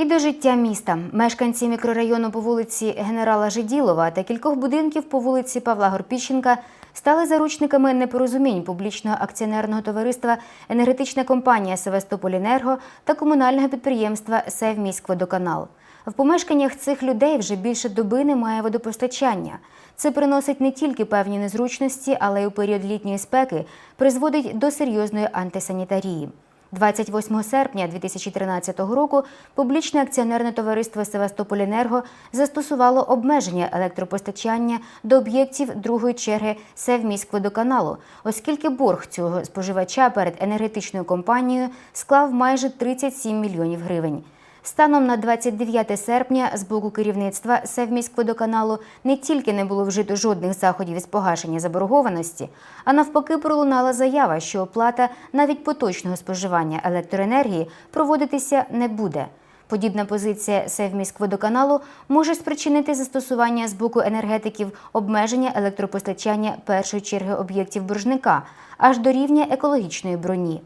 І до життя міста мешканці мікрорайону по вулиці генерала Жиділова та кількох будинків по вулиці Павла Горпіщенка стали заручниками непорозумінь публічного акціонерного товариства енергетична компанія Севастополінерго та комунального підприємства Севміськводоканал. В помешканнях цих людей вже більше доби немає водопостачання. Це приносить не тільки певні незручності, але й у період літньої спеки призводить до серйозної антисанітарії. 28 серпня 2013 року публічне акціонерне товариство Севастополінерго застосувало обмеження електропостачання до об'єктів другої черги Севміськводоканалу, оскільки борг цього споживача перед енергетичною компанією склав майже 37 мільйонів гривень. Станом на 29 серпня з боку керівництва Севміськводоканалу не тільки не було вжито жодних заходів із погашення заборгованості, а навпаки пролунала заява, що оплата навіть поточного споживання електроенергії проводитися не буде. Подібна позиція Севміськводоканалу може спричинити застосування з боку енергетиків обмеження електропостачання першої черги об'єктів боржника аж до рівня екологічної броні.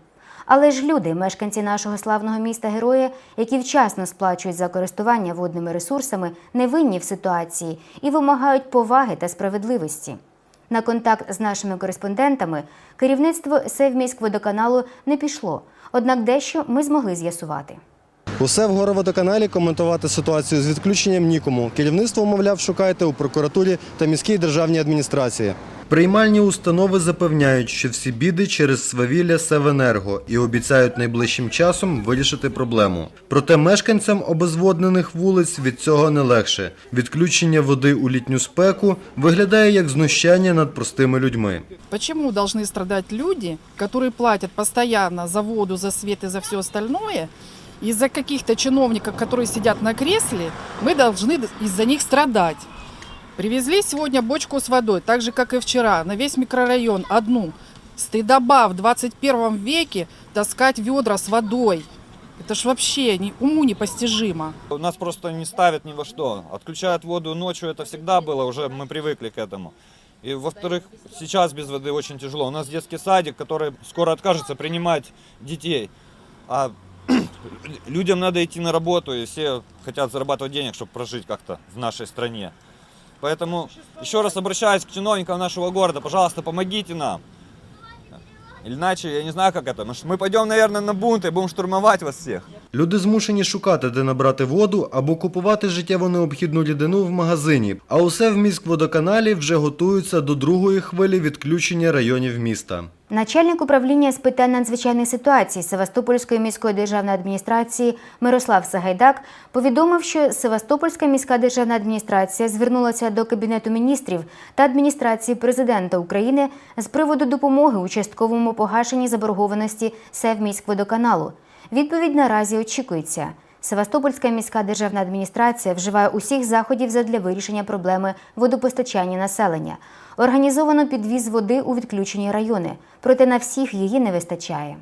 Але ж люди, мешканці нашого славного міста герої, які вчасно сплачують за користування водними ресурсами, не винні в ситуації і вимагають поваги та справедливості. На контакт з нашими кореспондентами керівництво Севміськводоканалу не пішло, однак дещо ми змогли з'ясувати. Усе в гороводоканалі коментувати ситуацію з відключенням нікому. Керівництво, мовляв, шукайте у прокуратурі та міській державній адміністрації. Приймальні установи запевняють, що всі біди через свавілля Севенерго і обіцяють найближчим часом вирішити проблему. Проте мешканцям обезводнених вулиць від цього не легше. Відключення води у літню спеку виглядає як знущання над простими людьми. Почему должны страдать люди, которые платят постоянно за воду, за свет и за все остальное? Из-за каких-то чиновников, которые сидят на кресле, мы должны из-за них страдать. Привезли сегодня бочку с водой, так же, как и вчера, на весь микрорайон одну. Стыдоба в 21 веке таскать ведра с водой. Это ж вообще не, уму непостижимо. У нас просто не ставят ни во что. Отключают воду ночью, это всегда было, уже мы привыкли к этому. И во-вторых, сейчас без воды очень тяжело. У нас детский садик, который скоро откажется принимать детей. А людям надо идти на работу, и все хотят зарабатывать денег, чтобы прожить как-то в нашей стране. Поэтому еще раз обращаюсь к чиновникам нашего города, пожалуйста, помогите нам. Иначе я не знаю, как это. Может, Мы пойдем, наверное, на бунт и будем штурмовать вас всех. Люди змушені шукати, де набрати воду або купувати життєво необхідну рідину в магазині. А усе в міськводоканалі вже готуються до другої хвилі відключення районів міста. Начальник управління з питань надзвичайних ситуацій Севастопольської міської державної адміністрації Мирослав Сагайдак повідомив, що Севастопольська міська державна адміністрація звернулася до Кабінету міністрів та адміністрації президента України з приводу допомоги у частковому погашенні заборгованості Севміськводоканалу. Відповідь наразі очікується. Севастопольська міська державна адміністрація вживає усіх заходів задля вирішення проблеми водопостачання населення. Організовано підвіз води у відключені райони, проте на всіх її не вистачає.